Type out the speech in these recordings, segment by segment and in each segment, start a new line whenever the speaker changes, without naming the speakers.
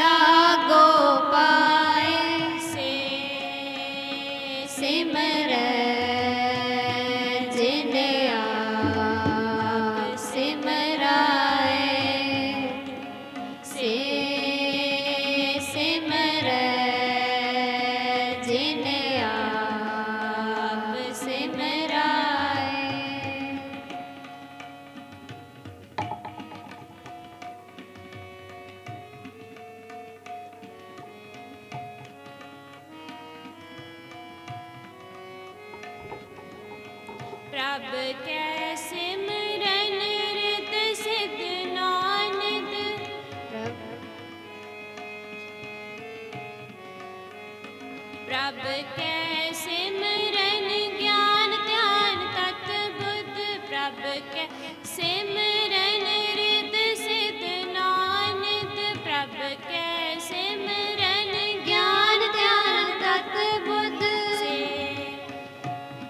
la ਪ੍ਰਭ ਕੈ ਸਿਮਰਨ ਰਿਤ ਸਿਧ ਨਾਨਕ।
ਪ੍ਰਭ
ਪ੍ਰਭ ਕੈ ਸਿਮਰਨ ਗਿਆਨ ਧਿਆਨ ਤਤ ਬੁੱਧ। ਪ੍ਰਭ ਕੈ ਸਿਮਰਨ ਰਿਤ ਸਿਧ ਨਾਨਕ। ਪ੍ਰਭ ਕੈ ਸਿਮਰਨ ਗਿਆਨ ਧਿਆਨ ਤਤ ਬੁੱਧ।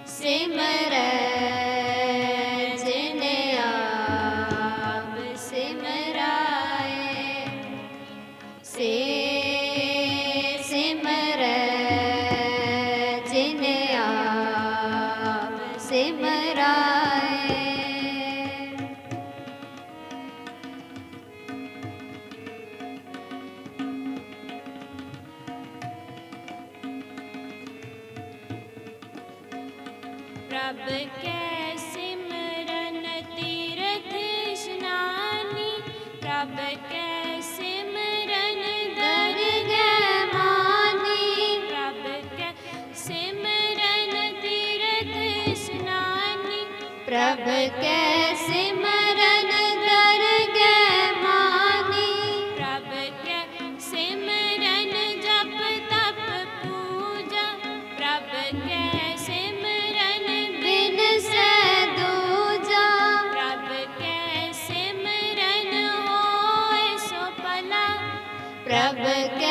ਸਿਮਰੈ प्रभ
के
सिमरन तीर्थ प्रभ के सिमन धनमानि प्रभ
के सिमन तीर्थष्णान प्रभ के सिम प्रभ